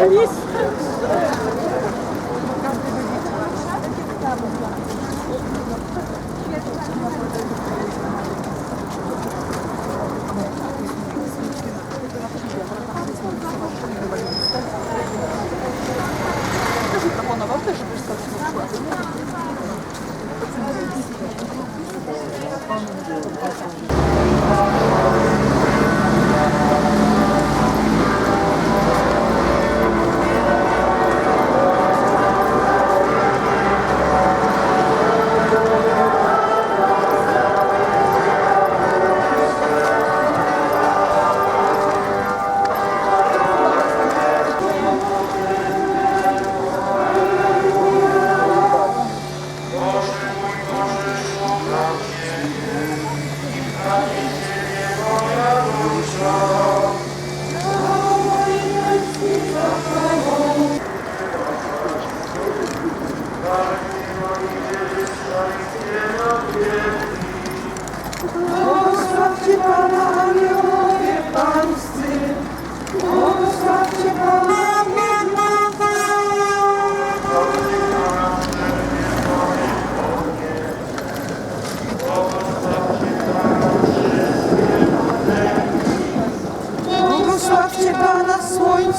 Błogosławcie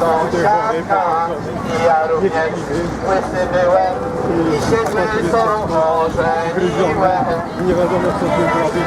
sąsiadka. I ja również łysy byłem i się z łysą ożeniłem. Nie wiadomo co tu zrobić,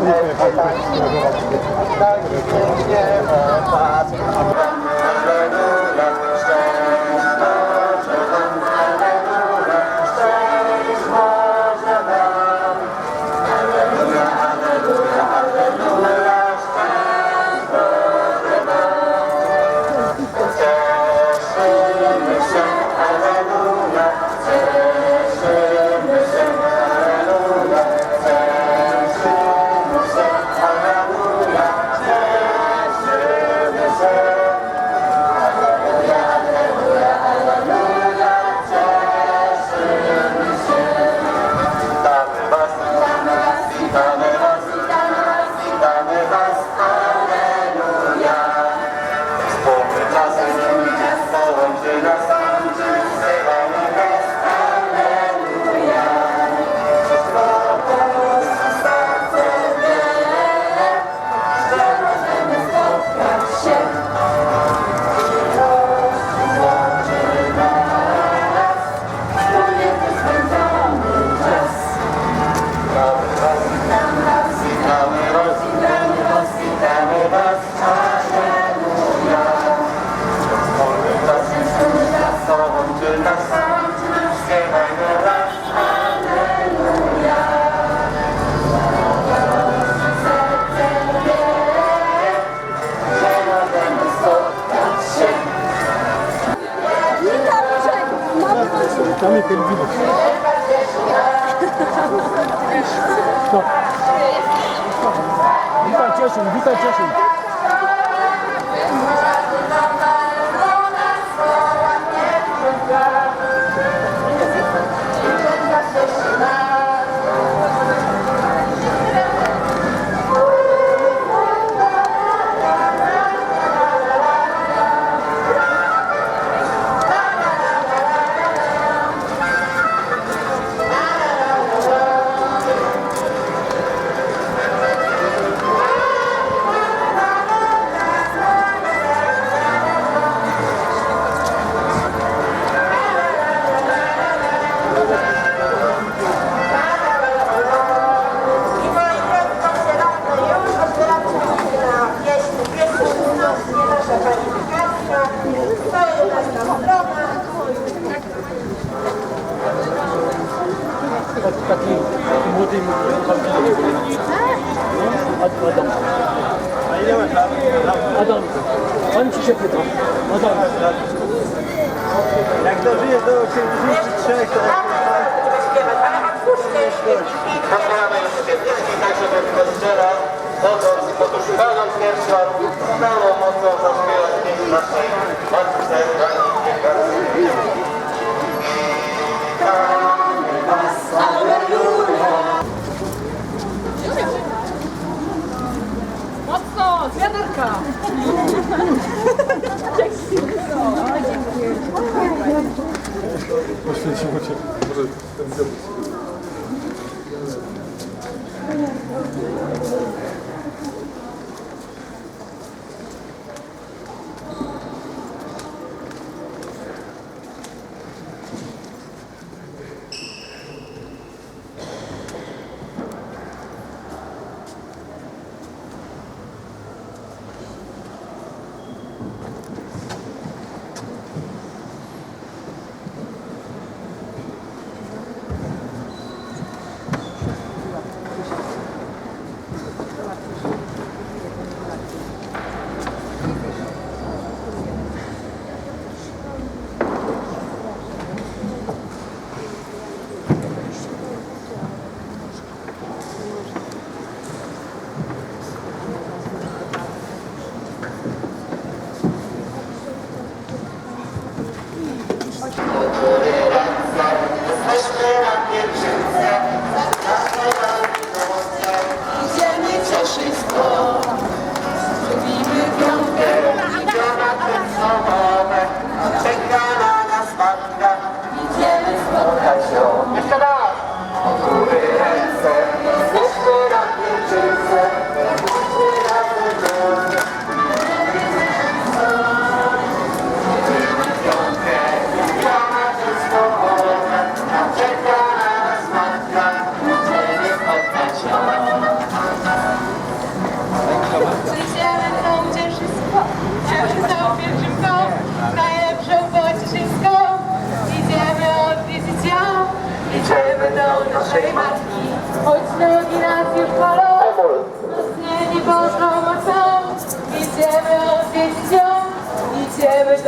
Nie nie nie Adam. Adam. Pan ci się pyta. Adam. Jak dożyjesz do 83, to... Pozdrawiamy jeszcze piętniczki, tak żeby w kościele, chodząc, otóż pełniąc pierwszy raz, z pełną mocą zaśpiewać pieśń naszej Matce Pani Mocno, z wiaderka! Poświęciło cię.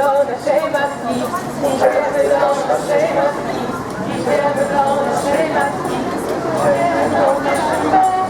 Idziemy do naszej matki, idziemy do naszej matki, idziemy do naszej matki, idziemy do naszej matki.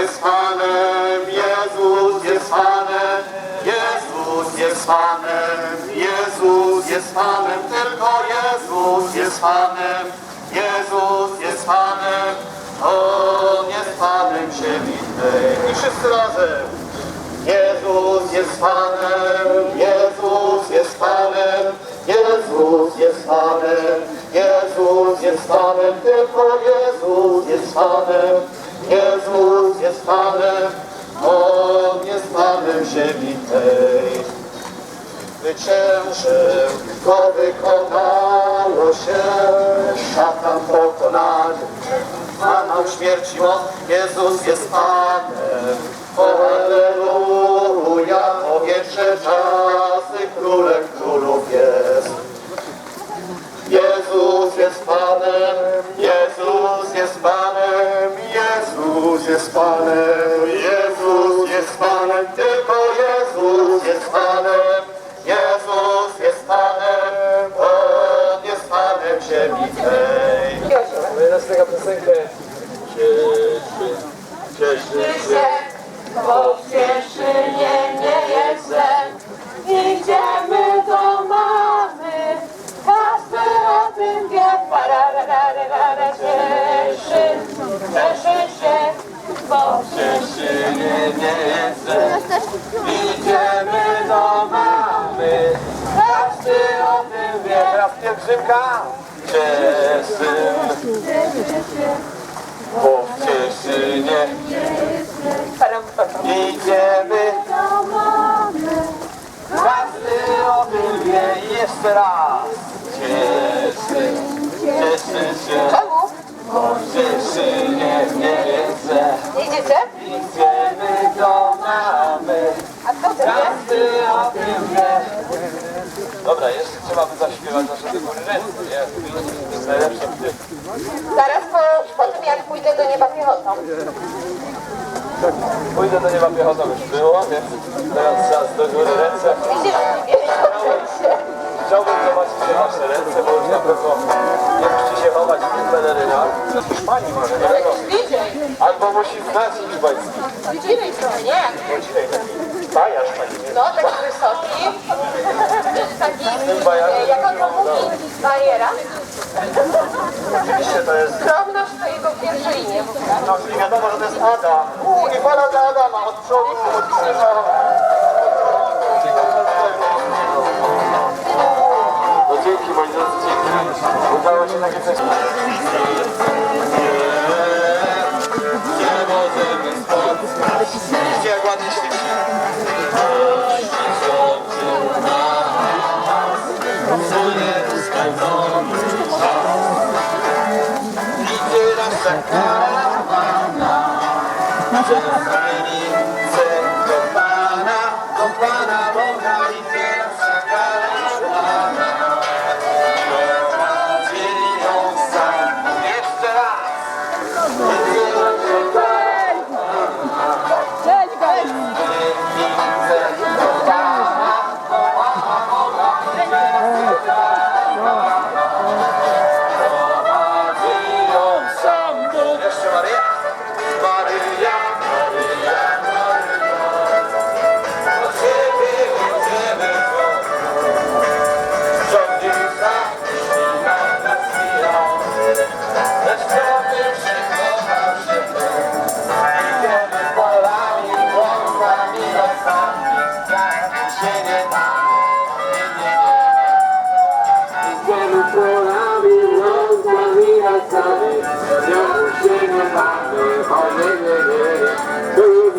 Jest Panem, Jezus jest Panem, Jezus jest Panem, Jezus jest Panem, tylko Jezus jest Panem, Jezus jest Panem, On jest Panem tej. I wszyscy razem. Jezus jest Panem, Jezus jest Panem, Jezus jest Panem, Jezus jest Panem, tylko Jezus jest Panem, Jezus jest Panem, On jest Panem ziemi tej. Zwyciężył, go wykonało się, szatan pokonany. Panem śmierci moc, Jezus jest Panem. O Alleluja, powietrze czasy, królem królów jest. Jezus jest Panem, Jezus jest Panem, Jezus jest Panem, tylko Jezus jest Panem, Jezus jest Panem, On jest Panem ziemi tej. Następna piosenkę. Cieszy, cieszy się. Bo w Cieszynie nie jestem, idziemy do mamy. Każdy o tym wie, pararararara, cieszy, cieszy się, bo w Cieszynie nie jestem. Idziemy do mamy. każdy o tym wie. Teraz pielgrzymka. Cieszy, bo w Cieszynie idziemy. Do mamy. Każdy o tym wie jeszcze raz. Cieszy, cieszy się. Jestem. Idziecie? Idziemy do mamy. A kto to wie? Każdy o tym wie. Dobra, jeszcze trzeba by zaśpiewać nasze góry ręce, nie? To jest najlepsze w tym. Zaraz po, po tym jak pójdę do nieba piechotą. Pójdę do nieba piechotą już było, więc teraz czas do góry ręce. Idzie do niebie. Chciałbym zobaczyć te wasze ręce, bo już na pewno nie musicie się chować w tych pelerynach. Z Hiszpanii może, nie wiadomo. Albo musi znać hiszpański. Bliżej trochę, nie? Właściwie taki bajarz taki? No, taki wysoki. Taki, e, jak on to mówi, bariera. Oczywiście to jest, Skromność to jego pierwsze imię no czyli wiadomo, że to jest Adam. Uuu, nie fala dla Adama, od przodu, od tyłu.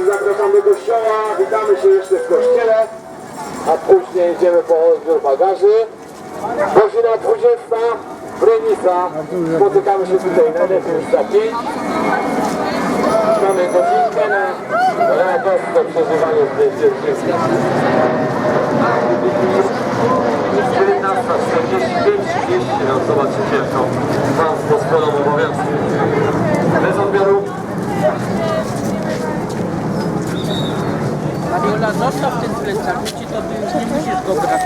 Zapraszam do kościoła, witamy się jeszcze w kościele, a później idziemy po odbiór bagaży. Godzina 20, Brynica, spotykamy się tutaj na już za 5. Mamy godzinkę na radosne przeżywanie zwycięstwa. 19.45, no zobaczycie jak to mam z. Bez odbioru Mariola, zostaw ten plecak, ci to ty już nie musisz go brać.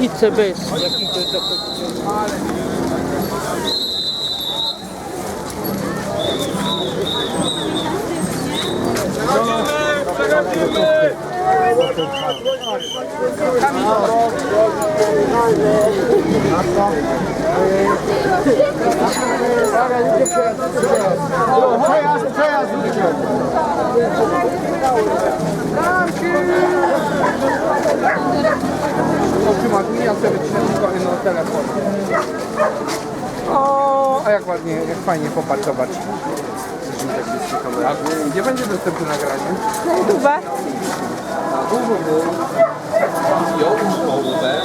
Idź se bez. Jak idziesz do kościoła. Przejazd, przejazd! Oczyma mi, ja sobie tylko jedno telefon. O, a jak ładnie, jak fajnie, popatrz, zobacz. A gdzie będzie dostępne nagranie? Overmorgen. Die overmorgen, hè?